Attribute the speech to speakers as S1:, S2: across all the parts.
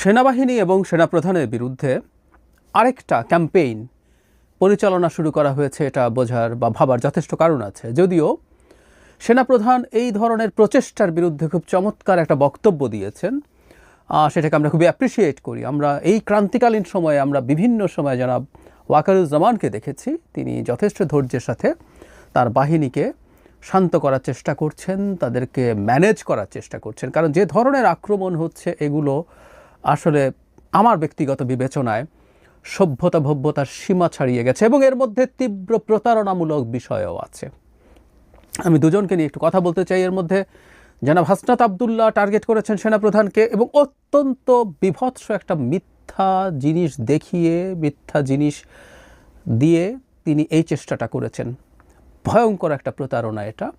S1: সেনাবাহিনী এবং সেনাপ্রধানের বিরুদ্ধে আরেকটা ক্যাম্পেইন পরিচালনা শুরু করা হয়েছে, এটা বোঝার বা ভাবার যথেষ্ট কারণ আছে। যদিও সেনাপ্রধান এই ধরনের প্রচেষ্টার বিরুদ্ধে খুব চমৎকার একটা বক্তব্য দিয়েছেন সেটাকে আমরা খুবই অ্যাপ্রিসিয়েট করি। আমরা এই ক্রান্তিকালীন সময়ে আমরা বিভিন্ন সময় জনাব ওয়াকারুজ্জামানকে দেখেছি, তিনি যথেষ্ট ধৈর্যের সাথে তার বাহিনীকে শান্ত করার চেষ্টা করছেন, তাদেরকে ম্যানেজ করার চেষ্টা করছেন। কারণ যে ধরনের আক্রমণ হচ্ছে, এগুলো আসলে আমার ব্যক্তিগত বিবেচনায় সভ্যতা ভব্যতার সীমা ছাড়িয়ে গেছে এবং এর মধ্যে তীব্র প্রতারণামূলক বিষয়ও আছে। আমি দুজনকে নিয়ে একটু কথা বলতে চাই। এর মধ্যে জনাব হাসনাত আবদুল্লাহ টার্গেট করেছেন সেনাপ্রধানকে এবং অত্যন্ত বিভৎস একটা মিথ্যা জিনিস দেখিয়ে, মিথ্যা জিনিস দিয়ে তিনি এই চেষ্টাটা করেছেন। ভয়ঙ্কর একটা প্রতারণা এটা।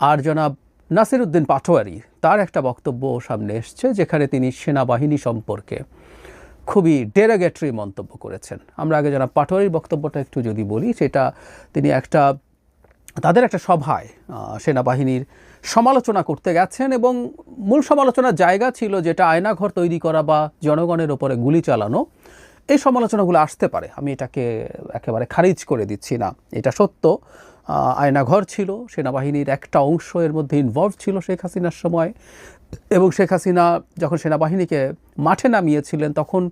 S1: আর জনাব নাসিরুদ্দিন পাটোয়ারি তার একটা বক্তব্য সামনে এসছে, যেখানে তিনি সেনাবাহিনী সম্পর্কে খুবই ডেরাগেটরি মন্তব্য করেছেন। আমরা আগে জনাব পাটোয়ারির বক্তব্যটা একটু যদি বলি, সেটা তিনি একটা, তাদের একটা সভায় সেনাবাহিনীর সমালোচনা করতে গেছেন এবং মূল সমালোচনার জায়গা ছিল যেটা আয়নাঘর তৈরি করা বা জনগণের ওপরে গুলি চালানো। এই সমালোচনাগুলো আসতে পারে, আমি এটাকে একেবারে খারিজ করে দিচ্ছি না, এটা সত্য। আয়নাঘর ছিল, সেনাবাহিনীর একটা অংশ এর মধ্যে ইনভলভ ছিল শেখ হাসিনার সময়। এবং শেখ হাসিনা যখন সেনাবাহিনীকে মাঠে নামিয়েছিলেন, তখন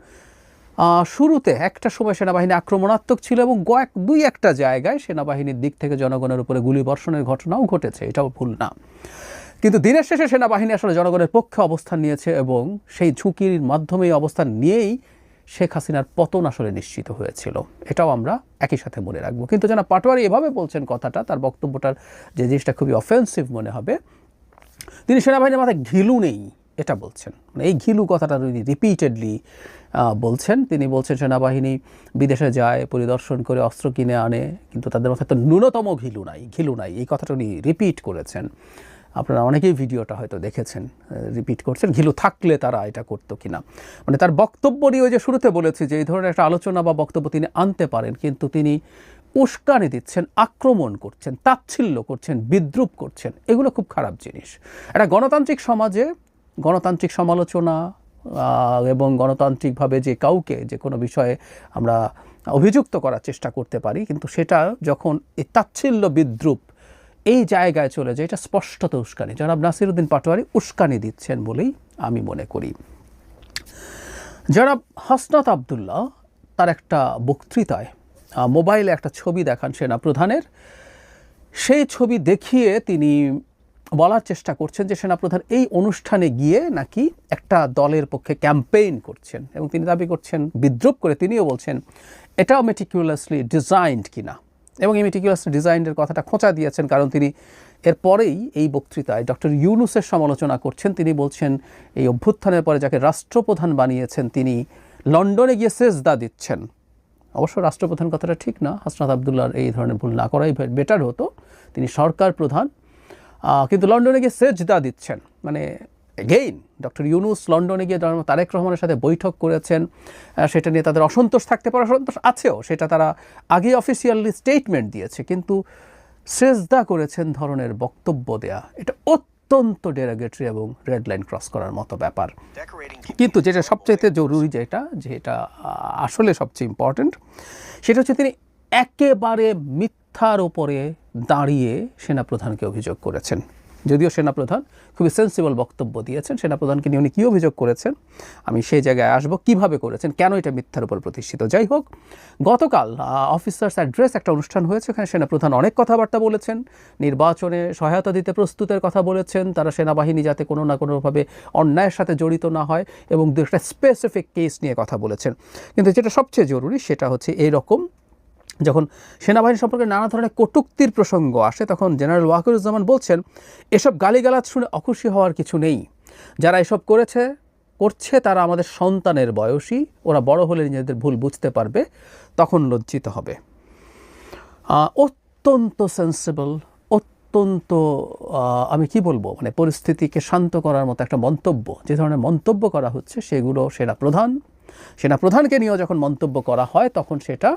S1: শুরুতে একটা সময় সেনাবাহিনী আক্রমণাত্মক ছিল এবং কয়েক দুই একটা জায়গায় সেনাবাহিনীর দিক থেকে জনগণের উপরে গুলি বর্ষণের ঘটনাও ঘটেছে, এটাও ভুল না। কিন্তু দিনের শেষে সেনাবাহিনী আসলে জনগণের পক্ষে অবস্থান নিয়েছে এবং সেই ঝুঁকির মাধ্যমে অবস্থান নিয়েই শেখ হাসিনার পতন আসলে নিশ্চিত হয়েছিল। এটাও আমরা একই সাথে মনে রাখব। কিন্তু যেন পাটোয়ারি এভাবে বলছেন কথাটা, তার বক্তব্যটার যে জিনিসটা খুবই অফেন্সিভ মনে হবে, তিনি সেনাবাহিনীর মাথায় ঘিলু নেই, এটা বলছেন। মানে এই ঘিলু কথাটা তিনি রিপিটেডলি বলছেন, তিনি বলছেন সেনাবাহিনী বিদেশে যায়, পরিদর্শন করে অস্ত্র কিনে আনে, কিন্তু তাদের মাথায় তো ন্যূনতম ঘিলু নাই ঘিলু নাই। এই কথাটা উনি রিপিট করেছেন। আপনারা অনেকেই ভিডিওটা হয়তো দেখেছেন, রিপিট করছেন, ঘিলু থাকলে তারা এটা করতো কিনা। মানে তার বক্তব্য নিয়ে যে শুরুতে বলেছি যে এই ধরনের একটা আলোচনা বা বক্তব্য তিনি আনতে পারেন, কিন্তু তিনি উস্কানি দিচ্ছেন, আক্রমণ করছেন, তাচ্ছিল্য করছেন, বিদ্রুপ করছেন, এগুলো খুব খারাপ জিনিস। একটা গণতান্ত্রিক সমাজে গণতান্ত্রিক সমালোচনা এবং গণতান্ত্রিকভাবে যে কাউকে যে কোনো বিষয়ে আমরা অভিযুক্ত করার চেষ্টা করতে পারি, কিন্তু সেটা যখন এই তাচ্ছিল্য বিদ্রুপ এই জায়গায় চলে যায়। এটা স্পষ্টত উস্কানি। জনাব নাসিরুদ্দিন পাটোয়ারি উস্কানি দিচ্ছেন বলেই আমি মনে করি। জনাব হাসনাত আবদুল্লাহ তার একটা বক্তৃতায় মোবাইলে একটা ছবি দেখান সেনা প্রধানের। সেই ছবি দেখিয়ে তিনি বলার চেষ্টা করছেন যে সেনাপ্রধান এই অনুষ্ঠানে গিয়ে নাকি একটা দলের পক্ষে ক্যাম্পেইন করছেন। এবং তিনি দাবি করছেন, বিদ্রুপ করে তিনিও বলছেন, এটাও মেটিকুলাসলি ডিজাইনড কিনা। এবং এই মেটিকুলাসলি ডিজাইনের কথাটা খোঁচা দিয়েছেন কারণ তিনি এরপরেই এই বক্তৃতায় ডক্টর ইউনুসের সমালোচনা করছেন। তিনি বলছেন, এই অভ্যুত্থানের পরে যাকে রাষ্ট্রপ্রধান বানিয়েছেন, তিনি লন্ডনে গিয়ে সেজদা দিচ্ছেন। অবশ্য রাষ্ট্রপ্রধান কথাটা ঠিক না, হাসনাত আবদুল্লাহর এই ধরনের ভুল না করাই বেটার হতো। তিনি সরকার প্রধান কিন্তু লন্ডনে গিয়ে সেজদা দিচ্ছেন। মানে এগেইন ডক্টর ইউনুস লন্ডনে গিয়ে তারেক রহমানের সাথে বৈঠক করেছেন সেটা নিয়ে তাদের অসন্তোষ থাকতে পারে, অসন্তোষ আছেও, সেটা তারা আগে অফিসিয়ালি স্টেটমেন্ট দিয়েছে, কিন্তু সেজদা করেছেন ধরনের বক্তব্য দেয়া। এটা অত্যন্ত ডেরাগেটরি এবং রেড লাইন ক্রস করার মতো ব্যাপার। কিন্তু যেটা সবচাইতে জরুরি যেটা যেটা আসলে সবচেয়ে ইম্পর্ট্যান্ট সেটা হচ্ছে তিনি একেবারে মিথ্যার ওপরে দাঁড়িয়ে সেনাপ্রধানকে অভিযোগ করেছেন। যদিও সেনাপ্রধান খুবই সেন্সিবল বক্তব্য দিয়েছেন, সেনাপ্রধানকে নিয়ে উনি কী অভিযোগ করেছেন, আমি সেই জায়গায় আসব, কীভাবে করেছেন, কেন এটা মিথ্যার উপর প্রতিষ্ঠিত? যাই হোক, গতকাল অফিসার্স অ্যাড্রেস একটা অনুষ্ঠান হয়েছে, এখানে সেনাপ্রধান অনেক কথাবার্তা বলেছেন, নির্বাচনে সহায়তা দিতে প্রস্তুতের কথা বলেছেন, তারা সেনাবাহিনী যাতে কোনো না কোনোভাবে অন্যায়ের সাথে জড়িত না হয় এবং দু একটা স্পেসিফিক কেস নিয়ে কথা বলেছেন। কিন্তু যেটা সবচেয়ে জরুরি সেটা হচ্ছে এইরকম যখন সেনাবাহিনী সম্পর্কে নানা ধরনের কটুক্তির প্রসঙ্গ আসে, তখন জেনারেল ওয়াকিরুজ্জামান বলছেন, এসব গালিগালাজ শুনে অখুশি হওয়ার কিছু নেই। যারা এসব করেছে, করছে তারা আমাদের সন্তানের বয়সী, ওরা বড় হলে নিজেদের ভুল বুঝতে পারবে, তখন লজ্জিত হবে। অত্যন্ত সেন্সিবল অত্যন্ত আমি কি বলব মানে পরিস্থিতিকে শান্ত করার মতো একটা মন্তব্য। যে ধরনের মন্তব্য করা হচ্ছে, সেগুলো সেনাপ্রধান, সেনাপ্রধানকে নিয়েও যখন মন্তব্য করা হয়, তখন সেটা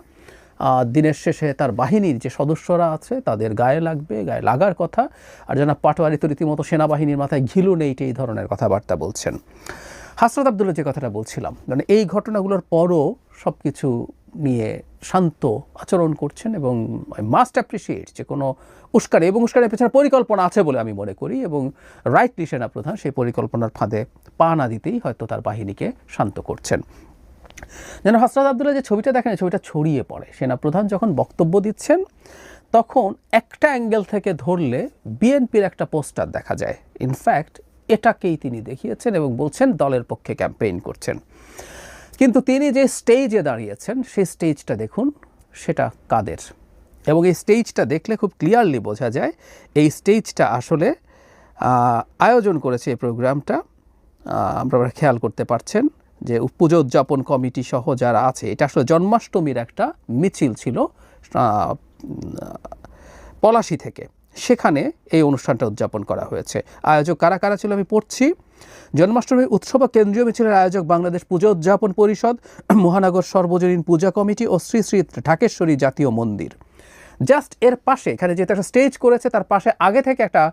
S1: দিনের শেষে তার বাহিনীর যে সদস্যরা আছে, তাদের গায়ে লাগবে, গায়ে লাগার কথা। আর যেন পাটোয়ারি তো রীতিমতো সেনাবাহিনীর মাথায় ঘিলু নেই, এই ধরনের কথাবার্তা বলছেন। হাসরত আবদুল্লাহ যে কথাটা বলছিলাম মানে এই ঘটনাগুলোর পরও সব কিছু নিয়ে শান্ত আচরণ করছেন এবং মাস্ট অ্যাপ্রিসিয়েট যে কোনো উস্কানি এবং উস্কানির পেছনে পরিকল্পনা আছে বলে আমি মনে করি এবং রাইটলি সেনাপ্রধান সেই পরিকল্পনার ফাঁদে পা না দিতেই হয়তো তার বাহিনীকে শান্ত করছেন। যেন হাসরাত আবদুল্লাহ যে ছবিটা দেখেন ছবিটা ছড়িয়ে পড়ে। সেনাপ্রধান যখন বক্তব্য দিচ্ছেন, তখন একটা অ্যাঙ্গেল থেকে ধরলে বিএনপির একটা পোস্টার দেখা যায়। ইনফ্যাক্ট এটাকেই তিনি দেখিয়েছেন এবং বলছেন, দলের পক্ষে ক্যাম্পেইন করছেন। কিন্তু তিনি যে স্টেজে দাঁড়িয়েছেন, সেই স্টেজটা দেখুন, সেটা কাদের? এবং এই স্টেজটা দেখলে খুব ক্লিয়ারলি বোঝা যায়, এই স্টেজটা আসলে আয়োজন করেছে এই প্রোগ্রামটা আপনারা খেয়াল করতে পারছেন। যে পুজো উদযাপন কমিটি সহ যারা আছে, এটা আসলে জন্মাষ্টমীর একটা মিছিল ছিল পলাশি থেকে। সেখানে এই অনুষ্ঠানটা উদযাপন করা হয়েছে। আয়োজক কারা কারা ছিল আমি পড়ছি। জন্মাষ্টমী উৎসব কেন্দ্রীয় মিছিলের আয়োজক বাংলাদেশ পুজো উদযাপন পরিষদ, মহানগর সর্বজনীন পূজা কমিটি ও শ্রী শ্রী ঢাকেশ্বরী জাতীয় মন্দির। জাস্ট এর পাশে, এখানে যেহেতু একটা স্টেজ করেছে, তার পাশে আগে থেকে একটা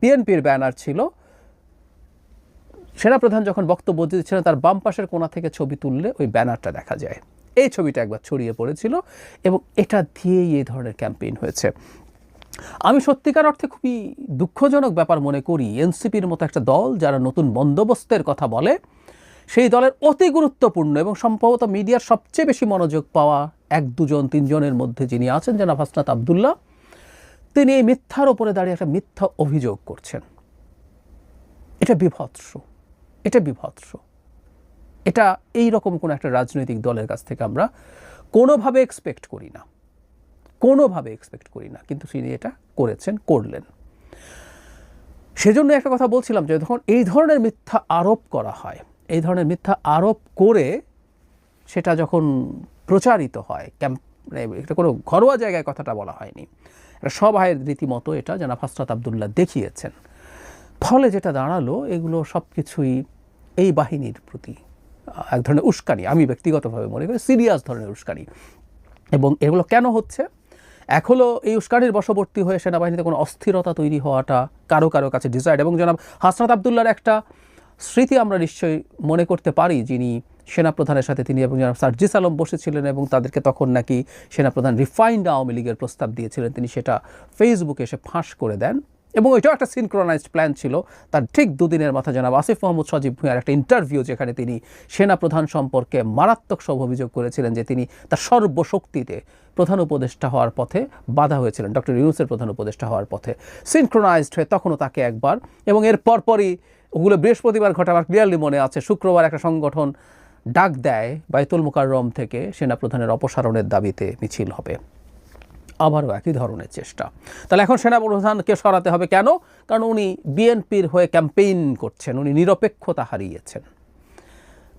S1: বিএনপির ব্যানার ছিল সেনাপ্রধান যখন বক্তব্য দিচ্ছিলেন তার বাম পাশের কোণা থেকে ছবি তুললে ওই ব্যানারটা দেখা যায়। এই ছবিটা একবার ছড়িয়ে পড়েছিল এবং এটা দিয়েই এই ধরনের ক্যাম্পেইন হয়েছে। আমি সত্যিকার অর্থে খুবই দুঃখজনক ব্যাপার মনে করি, এনসিপির মতো একটা দল যারা নতুন বন্দোবস্তের কথা বলে, সেই দলের অতি গুরুত্বপূর্ণ এবং সম্ভবত মিডিয়ার সবচেয়ে বেশি মনোযোগ পাওয়া এক, দুজন, তিনজনের মধ্যে যিনি আছেন, জনাব হাসনাত আবদুল্লাহ, তিনি এই মিথ্যার ওপরে দাঁড়িয়ে একটা মিথ্যা অভিযোগ করছেন। এটা বিভৎস। এটা বিভৎস। এটা এই রকম কোনো একটা রাজনৈতিক দলের কাছ থেকে আমরা কোনোভাবে এক্সপেক্ট করি না। কোনোভাবে এক্সপেক্ট করি না। কিন্তু তিনি এটা করেছেন, করলেন। সেজন্য একটা কথা বলছিলাম যে যখন এই ধরনের মিথ্যা আরোপ করা হয়, এই ধরনের মিথ্যা আরোপ করে সেটা যখন প্রচারিত হয়, ক্যাম্প মানে এটা কোনো ঘরোয়া জায়গায় কথাটা বলা হয়নি। এটা সবাইয়ের রীতিমতো এটা জানাব ফাস্তাত আবদুল্লাহ দেখিয়েছেন। ফলে যেটা দাঁড়াল, এগুলো সব কিছুই এই বাহিনীর প্রতি এক ধরনের উস্কানি, আমি ব্যক্তিগতভাবে মনে করি সিরিয়াস ধরনের উস্কানি। এবং এগুলো কেন হচ্ছে? এক হলো এই উস্কানির বশবর্তী হয়ে সেনাবাহিনীতে কোনো অস্থিরতা তৈরি হওয়াটা কারও কারও কাছে ডিসাইড এবং জনাব হাসনাত আবদুল্লার একটা স্মৃতি আমরা নিশ্চয়ই মনে করতে পারি, যিনি সেনাপ্রধানের সাথে তিনি এবং জনাব সার্জিস আলম বসেছিলেন এবং তাদেরকে তখন নাকি সেনাপ্রধান রিফাইন্ড আওয়ামী লীগের প্রস্তাব দিয়েছিলেন, তিনি সেটা ফেসবুকে এসে ফাঁস করে দেন। এবং এটাও একটা সিনক্রোনাইজড প্ল্যান ছিল। তার ঠিক দুদিনের মাথা জানাব আসিফ মোহাম্মদ সজীব ভূঁইয়ার একটা ইন্টারভিউ যেখানে তিনি সেনাপ্রধান সম্পর্কে মারাত্মক সব অভিযোগ করেছিলেন যে তিনি তার সর্বশক্তিতে প্রধান উপদেষ্টা হওয়ার পথে বাধা হয়েছিলেন, ডক্টর ইউনুসের প্রধান উপদেষ্টা হওয়ার পথে। সিনক্রোনাইজড হয়ে তখনও তাকে একবার এবং এর পরপরই ওগুলো বৃহস্পতিবার ঘটে, আমার ক্লিয়ারলি মনে আছে, শুক্রবার একটা সংগঠন ডাক দেয় বাইতুল মুকাররম থেকে সেনাপ্রধানের অপসারণের দাবিতে মিছিল হবে। আবারও একই ধরনের চেষ্টা। তাহলে এখন সেনাপ্রধানকে সরাতে হবে কেন? কারণ উনি বিএনপির হয়ে ক্যাম্পেইন করছেন, উনি নিরপেক্ষতা হারিয়েছেন।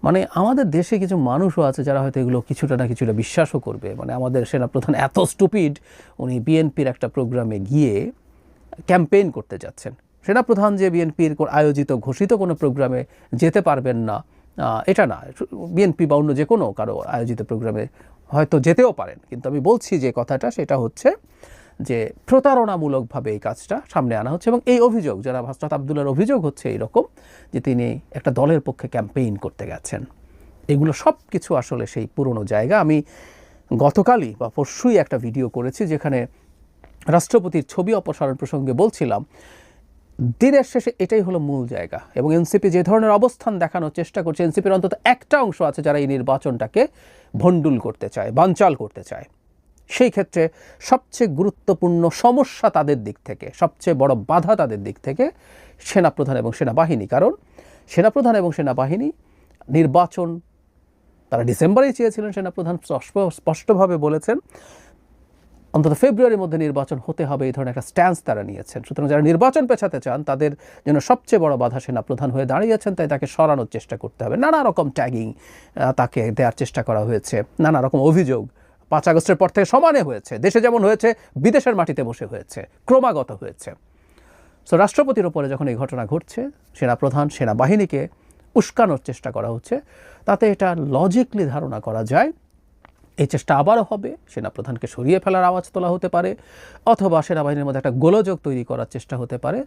S1: মানে আমাদের দেশে কিছু মানুষও আছে যারা হয়তো এগুলো কিছুটা না কিছুটা বিশ্বাসও করবে। মানে আমাদের সেনাপ্রধান এত স্টুপিড উনি বিএনপির একটা প্রোগ্রামে গিয়ে ক্যাম্পেইন করতে যাচ্ছেন। সেনাপ্রধান যে বিএনপির আয়োজিত, ঘোষিত কোনো প্রোগ্রামে যেতে পারবেন না এটা না। বিএনপি বা অন্য যে কোনো কারও আয়োজিত প্রোগ্রামে হয়তো যেতেও পারেন। কিন্তু আমি বলছি যে কথাটা, সেটা হচ্ছে যে প্রতারণামূলকভাবে এই কাজটা সামনে আনা হচ্ছে এবং এই অভিযোগ যারা হাসরাত আবদুল্লার অভিযোগ হচ্ছে এইরকম যে তিনি একটা দলের পক্ষে ক্যাম্পেইন করতে গেছেন। এগুলো সব কিছু আসলে সেই পুরনো জায়গা। আমি গতকালই বা পরশুই একটা ভিডিও করেছি যেখানে রাষ্ট্রপতির ছবি অপসারণ প্রসঙ্গে বলছিলাম দিনের শেষে এটাই হলো মূল জায়গা। এবং এনসিপি যে ধরনের অবস্থান দেখানোর চেষ্টা করছে, এনসিপির অন্তত একটা অংশ আছে যারা এই নির্বাচনটাকে ভণ্ডুল করতে চায়, বানচাল করতে চায়। সেই ক্ষেত্রে সবচেয়ে গুরুত্বপূর্ণ সমস্যা তাদের দিক থেকে, সবচেয়ে বড় বাধা তাদের দিক থেকে সেনাপ্রধান এবং সেনাবাহিনী। কারণ সেনাপ্রধান এবং সেনাবাহিনী নির্বাচন, তারা ডিসেম্বরেই চেয়েছিলেন সেনাপ্রধান, স্পষ্ট- স্পষ্টভাবে বলেছেন অন্তত ফেব্রুয়ারির মধ্যে নির্বাচন হতে হবে, এই ধরনের একটা স্ট্যান্স তারা নিয়েছেন। সুতরাং যারা নির্বাচন পেছাতে চান, তাদের জন্য সবচেয়ে বড় বাধা সেনা প্রধান হয়ে দাঁড়িয়েছেন, তাই তাকে সরানোর চেষ্টা করতে হবে। নানা রকম ট্যাগিং তাকে দেওয়ার চেষ্টা করা হয়েছে। নানা রকম অভিযোগ। পাঁচ আগস্টের পর থেকে সমানে হয়েছে। দেশে যেমন হয়েছে, বিদেশের মাটিতে বসে হয়েছে। ক্রমাগত হয়েছে। সো রাষ্ট্রপতির ওপরে যখন এই ঘটনা ঘটছে, সেনাপ্রধান, সেনাবাহিনীকে উস্কানোর চেষ্টা করা হচ্ছে। তাতে এটা লজিকলি ধারণা করা যায় এই চেষ্টা আবারও হবে, সেনাপ্রধানকে সরিয়ে ফেলার আওয়াজ তোলা হতে পারে, অথবা সেনাবাহিনীর মধ্যে একটা গোলযোগ তৈরি করার চেষ্টা হতে পারে।